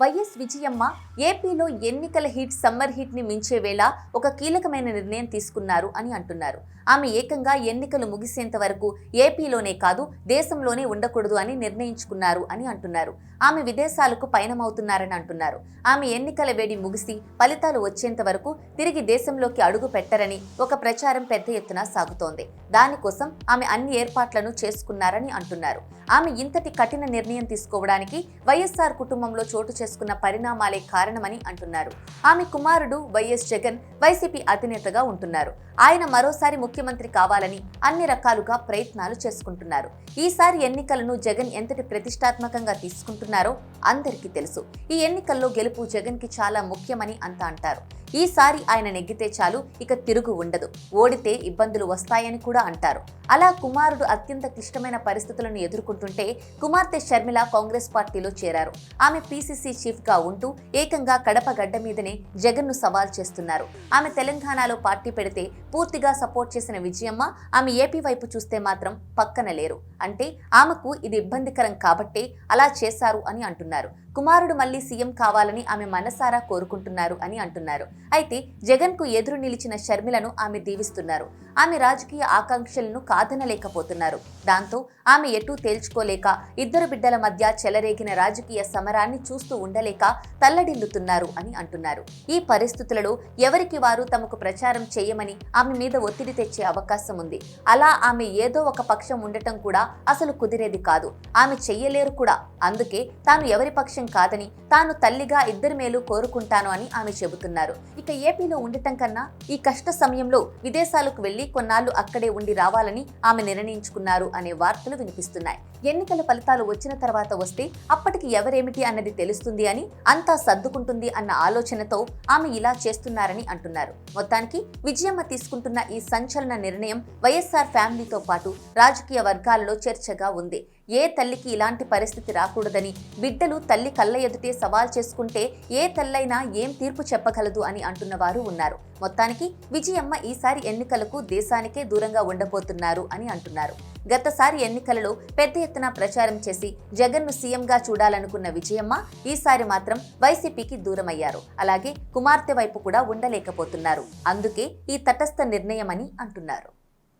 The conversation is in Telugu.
వైఎస్ విజయమ్మ ఏపీలో ఎన్నికల హీట్ సమ్మర్ హిట్ని మించే వేళ ఒక కీలకమైన నిర్ణయం తీసుకున్నారు అని అంటున్నారు. ఆమె ఏకంగా ఎన్నికలు ముగిసేంత వరకు ఏపీలోనే కాదు దేశంలోనే ఉండకూడదు అని నిర్ణయించుకున్నారు అని అంటున్నారు. ఆమె విదేశాలకు పయనమవుతున్నారని అంటున్నారు. ఆమె ఎన్నికల వేడి ముగిసి ఫలితాలు వచ్చేంత వరకు తిరిగి దేశంలోకి అడుగు పెట్టరని ఒక ప్రచారం పెద్ద ఎత్తున సాగుతోంది. దానికోసం ఆమె అన్ని ఏర్పాట్లను చేసుకున్నారని అంటున్నారు. ఆమె ఇంతటి కఠిన నిర్ణయం తీసుకోవడానికి వైఎస్ఆర్ కుటుంబంలో చోటు చేసుకున్న పరిణామాలే కారణమని అంటున్నారు. ఆమె కుమారుడు వైఎస్ జగన్ వైసీపీ అధినేతగా ఉంటున్నారు. ఆయన మరోసారి ముఖ్యమంత్రి కావాలని అన్ని రకాలుగా ప్రయత్నాలు చేసుకుంటున్నారు. ఈసారి ఎన్నికలను జగన్ ఎంతటి ప్రతిష్టాత్మకంగా తీసుకుంటున్నారో అందరికీ తెలుసు. ఈ ఎన్నికల్లో గెలుపు జగన్కి చాలా ముఖ్యమని అంతా అంటారు. ఈసారి ఆయన నెగ్గితే చాలు ఇక తిరుగు ఉండదు. ఓడితే ఇబ్బందులు వస్తాయని కూడా అంటారు. అలా కుమారుడు అత్యంత క్లిష్టమైన పరిస్థితులను ఎదుర్కొంటుంటే కుమార్తె షర్మిల కాంగ్రెస్ పార్టీలో చేరారు. ఆమె పీసీసీ చీఫ్గా ఉంటూ ఏకంగా కడప గడ్డ మీదనే జగన్ను సవాల్ చేస్తున్నారు. ఆమె తెలంగాణలో పార్టీ పెడితే పూర్తిగా సపోర్ట్ చేసిన విజయమ్మ ఆమె ఏపీ వైపు చూస్తే మాత్రం పక్కన లేరు. అంటే ఆమెకు ఇది ఇబ్బందికరం కాబట్టే అలా చేశారు అని అంటున్నారు. కుమారుడు మళ్ళీ సీఎం కావాలని ఆమె మనసారా కోరుకుంటున్నారు అని అంటున్నారు. అయితే జగన్కు ఎదురు నిలిచిన షర్మిలను ఆమె దీవిస్తున్నారు. ఆమె రాజకీయ ఆకాంక్షలను కాదనలేకపోతున్నారు. దాంతో ఆమె ఎటూ తేల్చుకోలేక ఇద్దరు బిడ్డల మధ్య చెలరేగిన రాజకీయ సమరాన్ని చూస్తూ ఉండలేక తల్లడిల్లుతున్నారు అని అంటున్నారు. ఈ పరిస్థితులలో ఎవరికి వారు తమకు ప్రచారం చేయమని ఆమె మీద ఒత్తిడి తెచ్చే అవకాశం ఉంది. అలా ఆమె ఏదో ఒక పక్షం ఉండటం కూడా అసలు కుదిరేది కాదు. ఆమె చెయ్యలేరు కూడా. అందుకే తాను ఎవరి పక్షం కాదని తాను తల్లిగా ఇద్దరి మేలు కోరుకుంటాను అని ఆమె చెబుతున్నారు. ఇక ఏపీలో ఉండటం కన్నా ఈ కష్ట సమయంలో విదేశాలకు వెళ్ళి కొన్నాళ్ళు అక్కడే ఉండి రావాలని ఆమె నిర్ణయించుకున్నారు అనే వార్తలు వినిపిస్తున్నాయి. ఎన్నికల ఫలితాలు వచ్చిన తర్వాత వస్తే అప్పటికి ఎవరేమిటి అన్నది తెలుస్తుంది అని అంతా సర్దుకుంటుంది అన్న ఆలోచనతో ఆమె ఇలా చేస్తున్నారని అంటున్నారు. మొత్తానికి విజయమ్మ తీసుకుంటున్న ఈ సంచలన నిర్ణయం వైఎస్ఆర్ ఫ్యామిలీతో పాటు రాజకీయ వర్గాల్లో చర్చగా ఉంది. ఏ తల్లికి ఇలాంటి పరిస్థితి రాకూడదని? బిడ్డలు తల్లి కళ్ళ ఎదుటే సవాల్ చేసుకుంటే ఏ తల్లైనా ఏం తీర్పు చెప్పగలదు అని అంటున్న వారు ఉన్నారు. మొత్తానికి విజయమ్మ ఈసారి ఎన్నికలకు దేశానికే దూరంగా ఉండబోతున్నారు అని అంటున్నారు. గతసారి ఎన్నికలలో పెద్ద ఎత్తున ప్రచారం చేసి జగన్ను సీఎంగా చూడాలనుకున్న విజయమ్మ ఈసారి మాత్రం వైసీపీకి దూరమయ్యారు. అలాగే కుమార్తె వైపు కూడా ఉండలేకపోతున్నారు. అందుకే ఈ తటస్థ నిర్ణయమని అంటున్నారు.